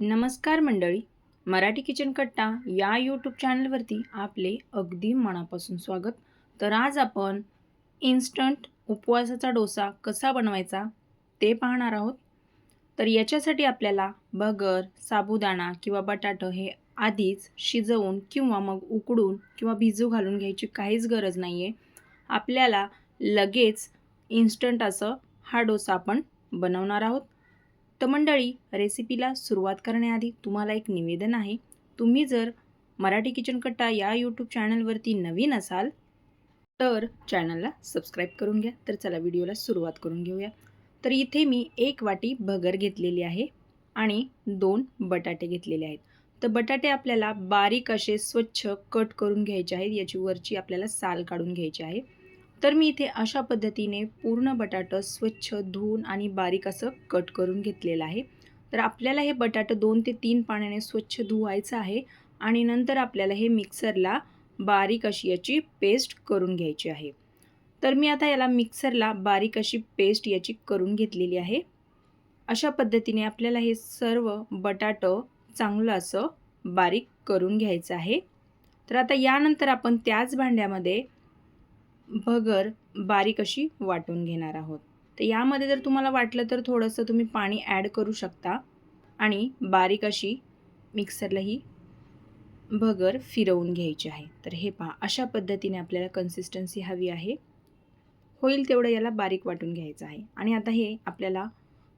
नमस्कार मंडळी मराठी किचन कट्टा या यूट्यूब चॅनलवरती आपले अगदी मनापासून स्वागत. तर आज आपण इन्स्टंट उपवासाचा डोसा कसा बनवायचा ते पाहणार आहोत. तर याच्यासाठी आपल्याला बगर साबुदाणा किंवा बटाटं हे आधीच शिजवून किंवा मग उकडून किंवा भिजू घालून घ्यायची काहीच गरज नाही आहे आपल्याला लगेच इन्स्टंट असं हा डोसा आपण बनवणार आहोत. तर मंडळी रेसिपीला सुरुवात करण्याआधी तुम्हाला एक निवेदन आहे. तुम्ही जर मराठी किचन कट्टा या यूट्यूब चॅनलवरती नवीन असाल तर चॅनलला सबस्क्राईब करून घ्या. तर चला व्हिडिओला सुरुवात करून घेऊया. तर इथे मी एक वाटी भगर घेतलेली आहे आणि दोन बटाटे घेतलेले आहेत. तर बटाटे आपल्याला बारीक असे स्वच्छ कट करून घ्यायचे आहेत. याची वरची आपल्याला साल काढून घ्यायची आहे. तर मी इथे अशा पद्धतीने पूर्ण बटाटं स्वच्छ धुवून आणि बारीक असं कट करून घेतलेलं आहे. तर आपल्याला हे बटाटं दोन ते तीन पाण्याने स्वच्छ धुवायचं आहे आणि नंतर आपल्याला हे मिक्सरला बारीक अशी याची पेस्ट करून घ्यायची आहे. तर मी आता याला मिक्सरला बारीक अशी पेस्ट याची करून घेतलेली आहे. अशा पद्धतीने आपल्याला हे सर्व बटाटं चांगलं असं बारीक करून घ्यायचं आहे. तर आता यानंतर आपण त्याच भांड्यामध्ये भगर बारीक अशी वाटून घेणार आहोत. तर यामध्ये जर तुम्हाला वाटलं तर थोडंसं तुम्ही पाणी ॲड करू शकता आणि बारीक अशी मिक्सरला ही भगर फिरवून घ्यायची आहे. तर हे पहा अशा पद्धतीने आपल्याला कन्सिस्टन्सी हवी आहे. होईल तेवढं याला बारीक वाटून घ्यायचं आहे. आणि आता हे आपल्याला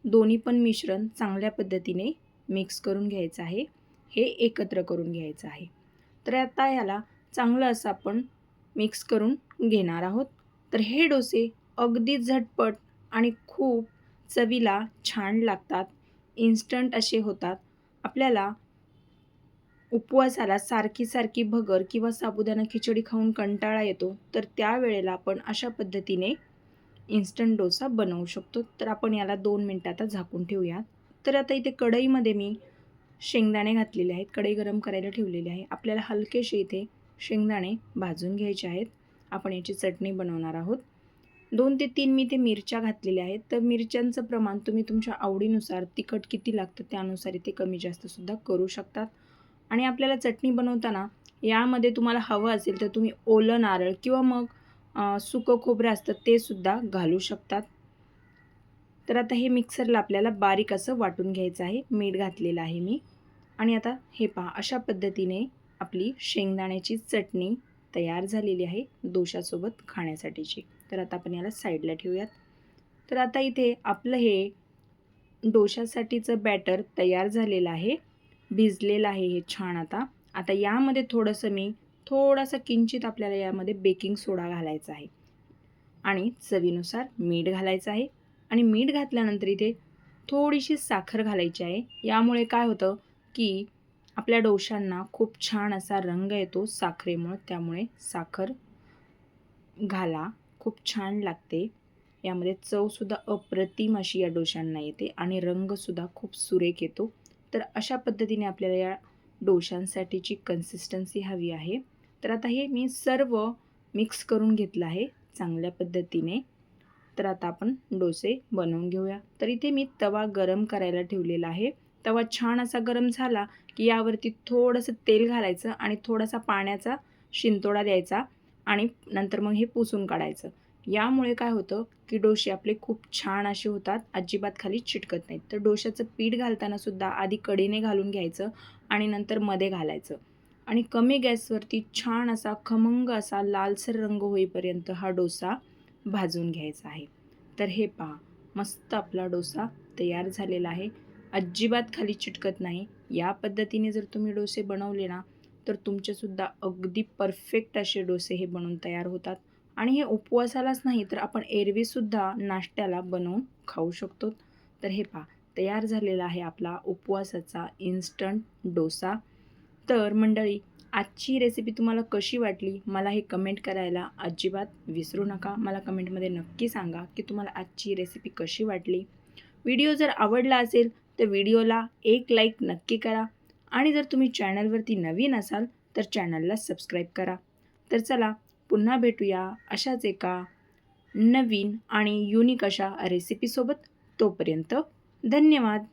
दोन्ही पण मिश्रण चांगल्या पद्धतीने मिक्स करून घ्यायचं आहे. हे एकत्र करून घ्यायचं आहे. तर आता याला चांगलं असं आपण मिक्स करून घेणार आहोत. तर हे डोसे अगदी झटपट आणि खूप चवीला छान लागतात. इन्स्टंट असे होतात. आपल्याला उपवासाला सारखी सारखी भगर किंवा साबुदाणा खिचडी खाऊन कंटाळा येतो. तर त्यावेळेला आपण अशा पद्धतीने इन्स्टंट डोसा बनवू शकतो. तर आपण याला दोन मिनटात झाकून ठेवूयात. तर आता इथे कढईमध्ये मी शेंगदाणे घातलेले आहेत. कढई गरम करायला ठेवलेली आहे. आपल्याला हलकेसे इथे शेंगदाणे भाजून घ्यायचे आहेत. आपण याची चटणी बनवणार आहोत. दोन ते तीन मी ते मिरच्या घातलेल्या आहेत. तर मिरच्यांचं प्रमाण तुम्ही तुमच्या आवडीनुसार तिखट किती लागतं त्यानुसार इथे कमी जास्तसुद्धा करू शकतात. आणि आपल्याला चटणी बनवताना यामध्ये तुम्हाला हवं असेल तर तुम्ही ओलं नारळ किंवा मग सुकं खोबरं असतं ते सुद्धा घालू शकतात. तर आता हे मिक्सरला आपल्याला बारीक असं वाटून घ्यायचं आहे. मीठ घातलेलं आहे मी. आणि आता हे पहा अशा पद्धतीने आपली शेंगदाण्याची चटणी तयार झालेली आहे दोशासोबत खाण्यासाठीची. तर आता आपण याला साईडला ठेवूयात. तर आता इथे आपलं हे डोशासाठीचं बॅटर तयार झालेलं आहे. भिजलेलं आहे हे छान आता. आता यामध्ये थोडंसं मी थोडासा किंचित आपल्याला यामध्ये बेकिंग सोडा घालायचा आहे. आणि चवीनुसार मीठ घालायचं आहे. आणि मीठ घातल्यानंतर इथे थोडीशी साखर घालायची आहे. यामुळे काय होतं की आपल्या डोशांना खूप छान असा रंग येतो साखरेमुळं त्यामुळे साखर घाला. खूप छान लागते. यामध्ये चवसुद्धा अप्रतिम अशी या डोशांना येते आणि रंगसुद्धा खूप सुरेख येतो. तर अशा पद्धतीने आपल्याला या डोशांसाठीची कन्सिस्टन्सी हवी आहे. तर आता हे मी सर्व मिक्स करून घेतलं आहे चांगल्या पद्धतीने. तर आता आपण डोसे बनवून घेऊया. तर इथे मी तवा गरम करायला ठेवलेला आहे. तवा छान असा गरम झाला की यावरती थोडंसं तेल घालायचं आणि थोडासा पाण्याचा शिंतोडा द्यायचा आणि नंतर मग हे पुसून काढायचं. यामुळे काय होतं की डोसे आपले खूप छान असे होतात अजिबात खाली चिटकत नाहीत. तर डोशाचं पीठ घालतानासुद्धा आधी कडीने घालून घ्यायचं आणि नंतर मध्ये घालायचं. आणि कमी गॅसवरती छान असा खमंग असा लालसर रंग होईपर्यंत हा डोसा भाजून घ्यायचा आहे. तर हे पहा मस्त आपला डोसा तयार झालेला आहे. अजिबात खाली चिटकत नाही. या पद्धतीने जर तुम्ही डोसे बनवले ना तर तुमचेसुद्धा अगदी परफेक्ट असे डोसे हे बनवून तयार होतात. आणि हे उपवासालाच नाही तर आपण एरवीसुद्धा नाश्त्याला बनवून खाऊ शकतो. तर हे पहा तयार झालेला आहे आपला उपवासाचा इन्स्टंट डोसा. तर मंडळी आजची रेसिपी तुम्हाला कशी वाटली? मला हे कमेंट करायला अजिबात विसरू नका. मला कमेंटमध्ये नक्की सांगा की तुम्हाला आजची रेसिपी कशी वाटली? व्हिडिओ जर आवडला असेल तर व्हिडिओला एक लाईक नक्की करा आणि जर तुम्ही चॅनलवरती नवीन असाल तर चॅनलला सबस्क्राईब करा. तर चला पुन्हा भेटूया अशाच एका नवीन आणि युनिक अशा रेसिपीसोबत तोपर्यंत धन्यवाद.